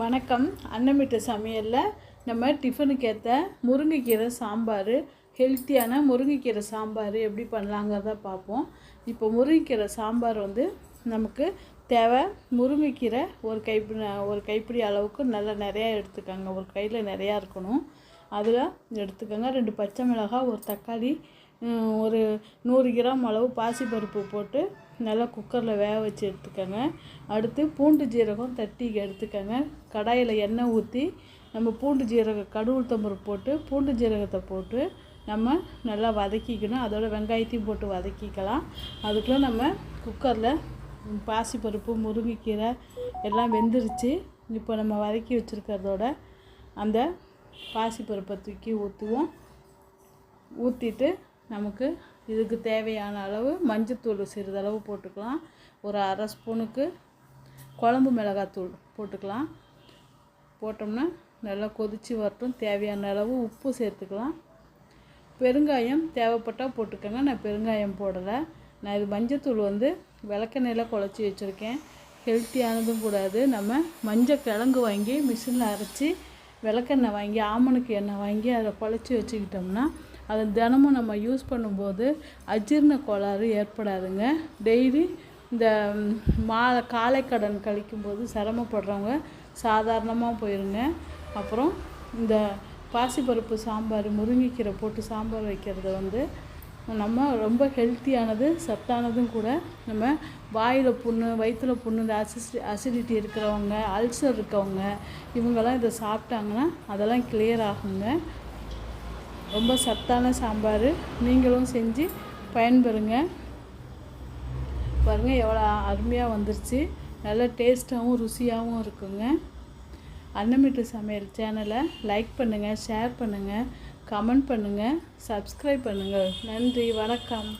வணக்கம். அன்னமிட்ட சமையலில் நம்ம டிஃபனுக்கு ஏற்ற முருங்கைக்கீரை சாம்பார் ஹெல்த்தியான முருங்கைக்கீரை சாம்பார் எப்படி பண்ணலாங்கிறத பார்ப்போம். இப்போ முருங்கைக்கீரை சாம்பார் வந்து நமக்கு தேவை. முருங்கைக்கீரை ஒரு கைப்பிடி ஒரு கைப்பிடி அளவுக்கு நல்லா நிறையா எடுத்துக்கோங்க. ஒரு கையில் நிறையா இருக்கணும். அதில் எடுத்துக்கோங்க. ரெண்டு பச்சை மிளகாய் ஒரு தக்காளி ஒரு நூறு கிராம் அளவு பாசிப்பருப்பு போட்டு நல்லா குக்கரில் வேக வச்சு எடுத்துக்கோங்க. அடுத்து பூண்டு ஜீரகம் தட்டி எடுத்துக்கோங்க. கடாயில் எண்ணெய் ஊற்றி நம்ம பூண்டு ஜீரகம் கடுவுளுத்தம்பருப்பு போட்டு பூண்டு ஜீரகத்தை போட்டு நம்ம நல்லா வதக்கிக்கணும். அதோட வெங்காயத்தையும் போட்டு வதக்கிக்கலாம். அதுக்குள்ளே நம்ம குக்கரில் பாசிப்பருப்பு முருங்கைக்கீரை எல்லாம் வெந்துருச்சு. இப்போ நம்ம வதக்கி வச்சுருக்கிறதோட அந்த பாசிப்பருப்பை தூக்கி ஊற்றுவோம் ஊற்றிட்டு நமக்கு இதுக்கு தேவையான அளவு மஞ்சத்தூள் சிறிதளவு போட்டுக்கலாம். ஒரு அரை ஸ்பூனுக்கு குழம்பு மிளகாத்தூள் போட்டுக்கலாம். போட்டோம்னா நல்லா கொதித்து வரட்டும். தேவையான அளவு உப்பு சேர்த்துக்கலாம். பெருங்காயம் தேவைப்பட்டால் போட்டுக்கோங்க. நான் பெருங்காயம் போடலை. நான் இது மஞ்சத்தூள் வந்து விளக்கெண்ணெயில் குழச்சி வச்சுருக்கேன். ஹெல்த்தியானதும் கூடாது. நம்ம மஞ்சள் கிழங்கு வாங்கி மிஷினில் அரைச்சி விளக்கெண்ணெய் வாங்கி ஆமணுக்கு எண்ணெய் வாங்கி அதை குழச்சி வச்சுக்கிட்டோம்னா அதை தினமும் நம்ம யூஸ் பண்ணும்போது அஜீரண கோளாறு ஏற்படாதுங்க. டெய்லி இந்த மா காலை கடன் கழிக்கும்போது சிரமப்படுறவங்க சாதாரணமாக போயிருங்க. அப்புறம் இந்த பாசிப்பருப்பு சாம்பார் முருங்கைக்கீரை போட்டு சாம்பார் வைக்கிறது வந்து நம்ம ரொம்ப ஹெல்த்தியானது சத்தானதும் கூட நம்ம வாயில் புண்ணு வயிற்றுல புண்ணு இந்த அசிஸ்டி அசிடிட்டி இருக்கிறவங்க அல்சர் இருக்கவங்க இவங்கெல்லாம் இதை சாப்பிட்டாங்கன்னா அதெல்லாம் கிளியர் ஆகுங்க. ரொம்ப சத்தான சாம்பார். நீங்களும் செஞ்சு பயன்பெறுங்க. பாருங்கள் எவ்வளோ அருமையாக வந்துருச்சு. நல்ல டேஸ்ட்டாகவும் ருசியாகவும் இருக்குங்க. அன்னமிட்டு சமையல் சேனலை லைக் பண்ணுங்கள் ஷேர் பண்ணுங்கள் கமெண்ட் பண்ணுங்கள் சப்ஸ்கிரைப் பண்ணுங்கள் நன்றி வணக்கம்.